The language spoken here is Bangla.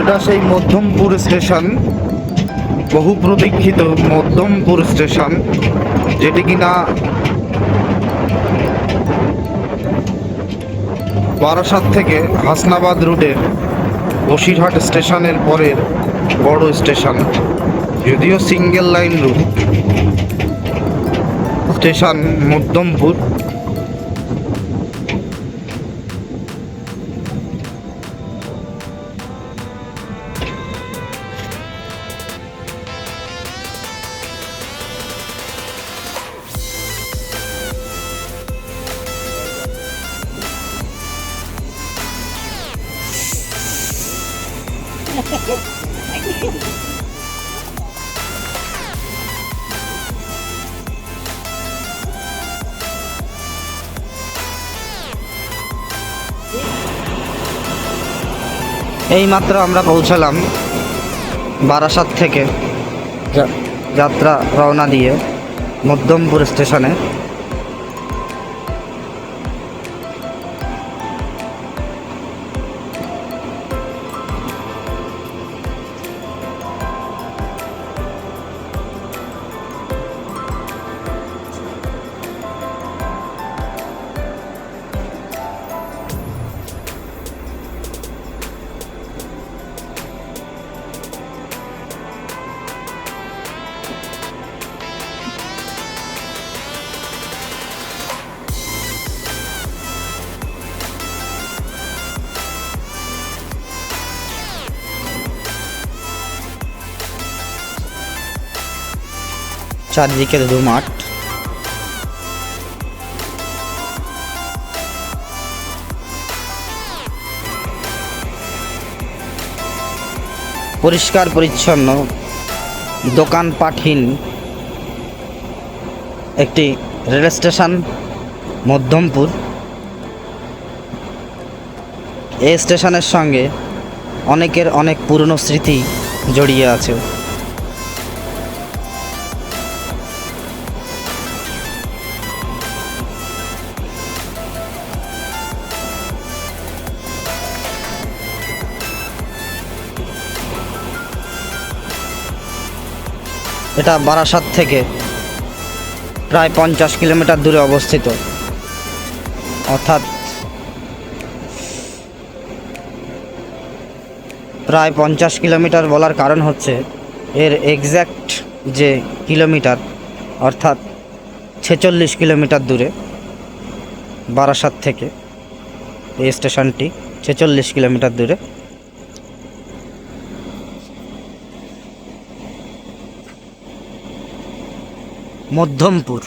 এটা সেই মধ্যমপুর স্টেশন, বহু প্রতীক্ষিত মধ্যমপুর স্টেশন, যেটি কিনা বারাসাত থেকে হাসনাবাদ রুটের বসিরহাট স্টেশনের পরের বড় স্টেশন, যদিও single line route, station Madhyampur. এইমাত্র আমরা পৌঁছালাম বারাসাত থেকে যাত্রা রওনা দিয়ে মধ্যমপুর স্টেশনে। চারদিকে দু মাঠ পরিষ্কার পরিচ্ছন্ন দোকানপাটহীন একটি রেল স্টেশন, মধ্যমপুর। এই স্টেশনের সঙ্গে অনেকের অনেক পুরনো স্মৃতি জড়িয়ে আছে। এটা বারাসাত থেকে প্রায় পঞ্চাশ কিলোমিটার দূরে অবস্থিত। অর্থাৎ প্রায় পঞ্চাশ কিলোমিটার বলার কারণ হচ্ছে এর এক্স্যাক্ট যে কিলোমিটার, অর্থাৎ ছেচল্লিশ কিলোমিটার দূরে বারাসাত থেকে, এই স্টেশনটি ছেচল্লিশ কিলোমিটার দূরে মধ্যমপুর।